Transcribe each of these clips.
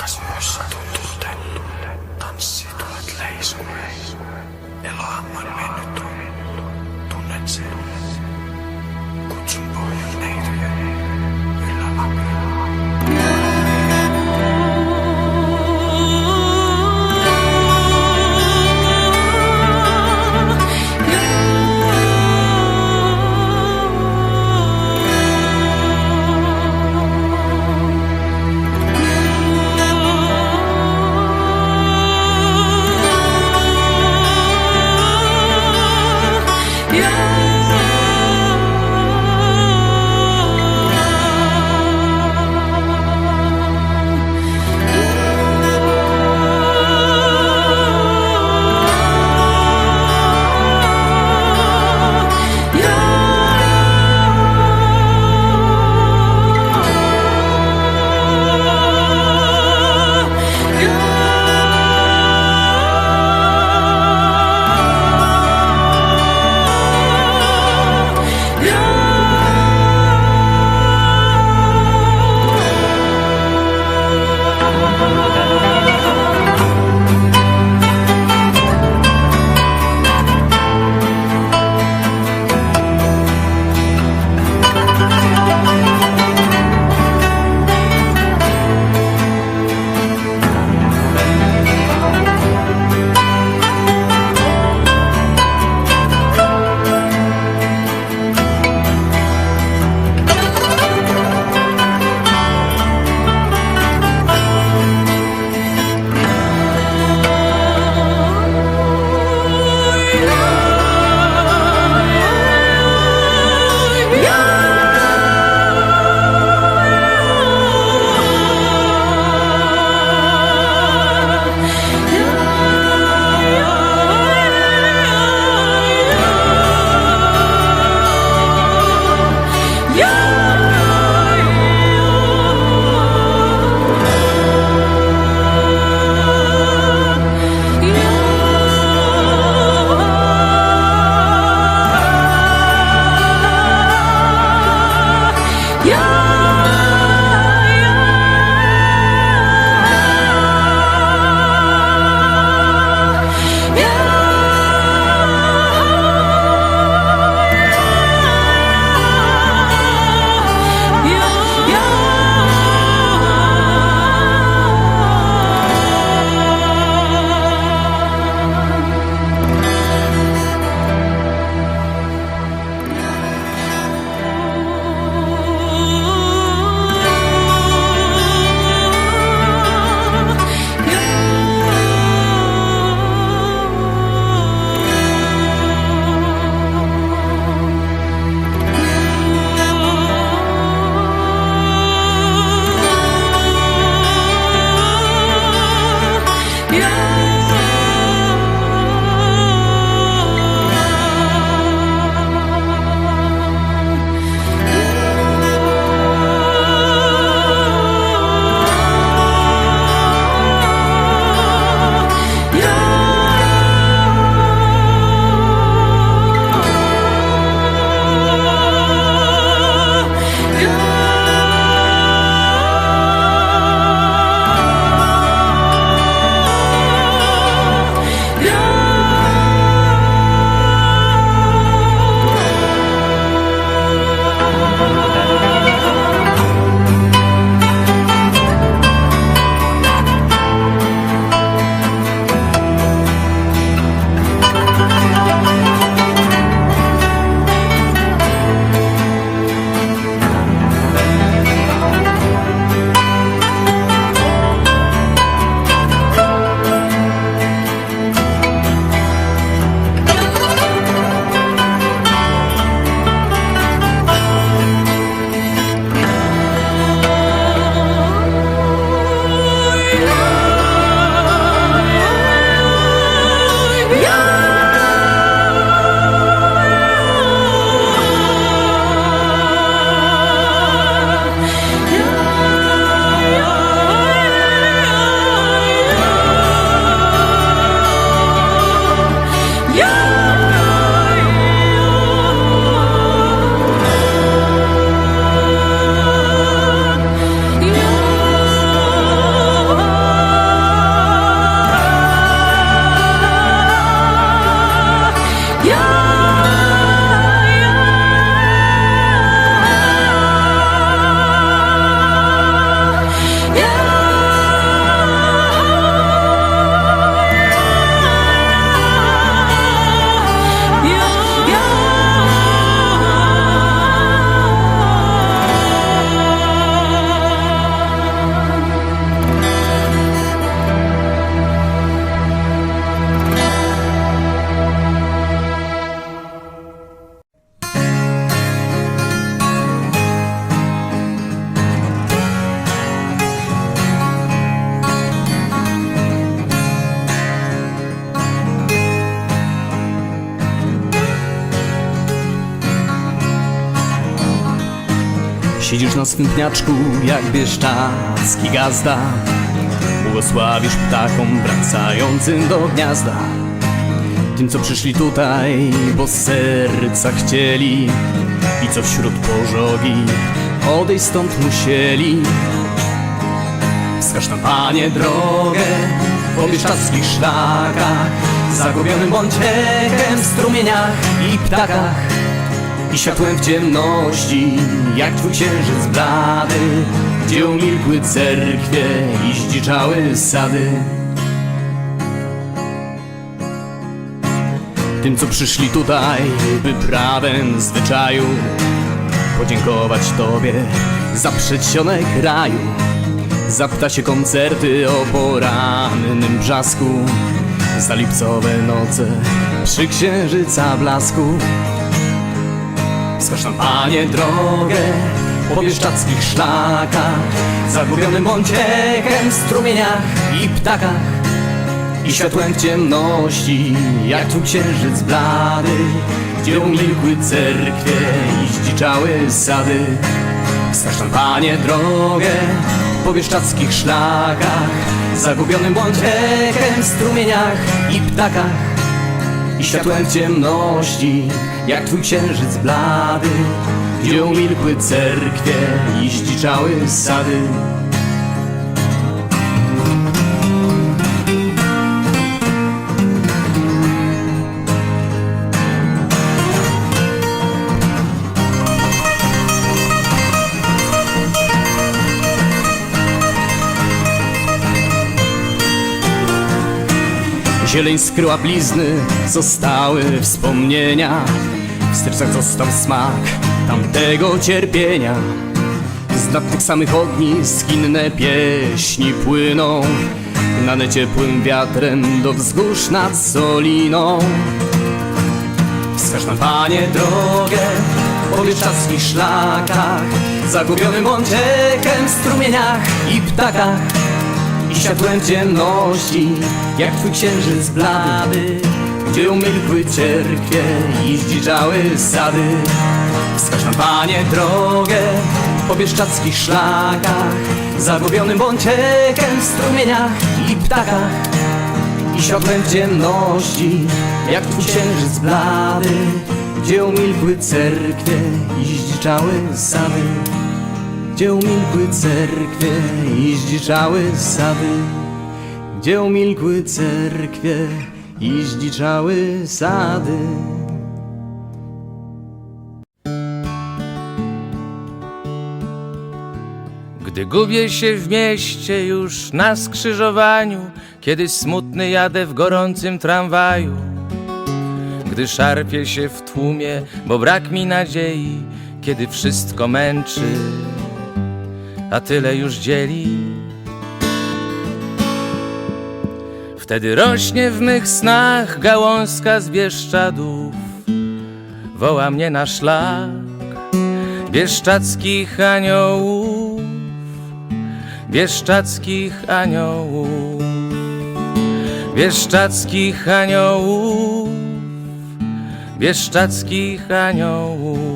Pakkasyössä tututen, tanssitulet leiskureis. on mennyt tunnet, sen. Kutsun pohjan neitoja, yllä apia. Siedzisz na swym pniaczku, jak bieszczacki gazda. Błogosławisz ptakom wracającym do gniazda. Tym, co przyszli tutaj, bo z serca chcieli. I co wśród pożogi odejść stąd musieli. Wskaż nam, Panie, drogę po bieszczadzkich szlakach Zagubionym bądź echem w strumieniach i ptakach i światłem w ciemności, jak twój księżyc blady Gdzie umilkły cerkwie i zdziczały sady. Tym, co przyszli tutaj, by prawem zwyczaju Podziękować Tobie za przedsionek kraju Za ptasie koncerty o porannym brzasku Za lipcowe noce przy księżyca blasku Wskaż nam, Panie, drogę po bieszczadzkich szlakach Zagubionym bądź w strumieniach i ptakach. I światłem w ciemności, jak tu księżyc blady Gdzie umilkły cerkwie i zdziczały sady. Wskaż nam, Panie, drogę po bieszczadzkich szlakach Zagubionym bądź w strumieniach i ptakach i światłem ciemności, jak twój księżyc blady Gdzie umilkły cerkwie i zdziczały sady Zieleń skryła blizny, zostały wspomnienia. W sercach został smak tamtego cierpienia. Z tych samych ognisk inne pieśni płyną. Gnane ciepłym wiatrem do wzgórz nad Soliną. Wskaż nam, Panie, drogę po bieszczadzkich szlakach Zagubionym echem w strumieniach i ptakach i światłem ciemności, jak twój księżyc blady Gdzie umilkły cerkwie i zdziczały sady. Wskaż nam, Panie, drogę po bieszczadzkich szlakach Zagubionym bądź echem w strumieniach i ptakach. I światłem w ciemności, jak twój księżyc blady Gdzie umilkły cerkwie i zdziczały sady gdzie umilkły cerkwie i zdziczały sady? Gdzie umilkły cerkwie i zdziczały sady? Gdy gubię się w mieście już na skrzyżowaniu Kiedy smutny jadę w gorącym tramwaju Gdy szarpię się w tłumie, bo brak mi nadziei Kiedy wszystko męczy, a tyle już dzieli. Wtedy rośnie w mych snach gałązka z Bieszczadów. Woła mnie na szlak bieszczadzkich aniołów Bieszczadzkich aniołów Bieszczadzkich aniołów Bieszczadzkich aniołów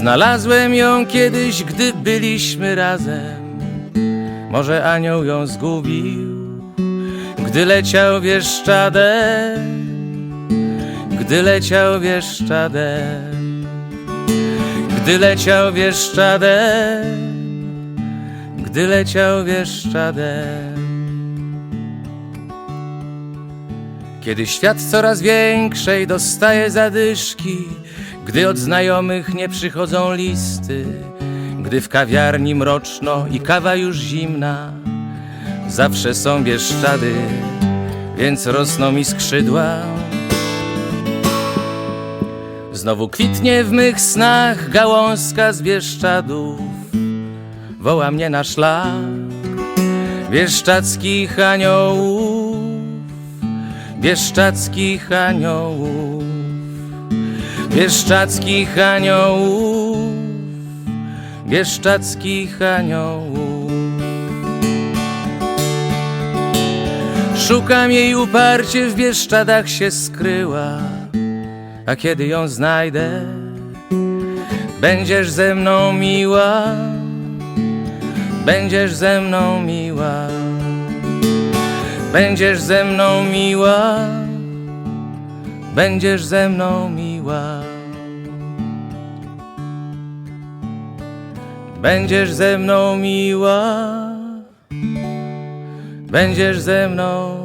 Znalazłem ją kiedyś, gdy byliśmy razem. Może anioł ją zgubił Gdy leciał wieszczadem. Gdy leciał wieszczadem. Gdy leciał wieszczadem. Gdy leciał wieszczadem. Kiedy świat coraz większej dostaje zadyszki Gdy od znajomych nie przychodzą listy Gdy w kawiarni mroczno i kawa już zimna Zawsze są bieszczady, więc rosną mi skrzydła. Znowu kwitnie w mych snach gałązka z Bieszczadów. Woła mnie na szlak Bieszczadzkich aniołów Bieszczadzkich aniołów Bieszczadzkich aniołów Bieszczadzkich aniołów. Szukam jej uparcie, w Bieszczadach się skryła. A kiedy ją znajdę, Będziesz ze mną miła, będziesz ze mną miła, będziesz ze mną miła, będziesz ze mną miła. Będziesz ze mną miła, będziesz ze mną miła.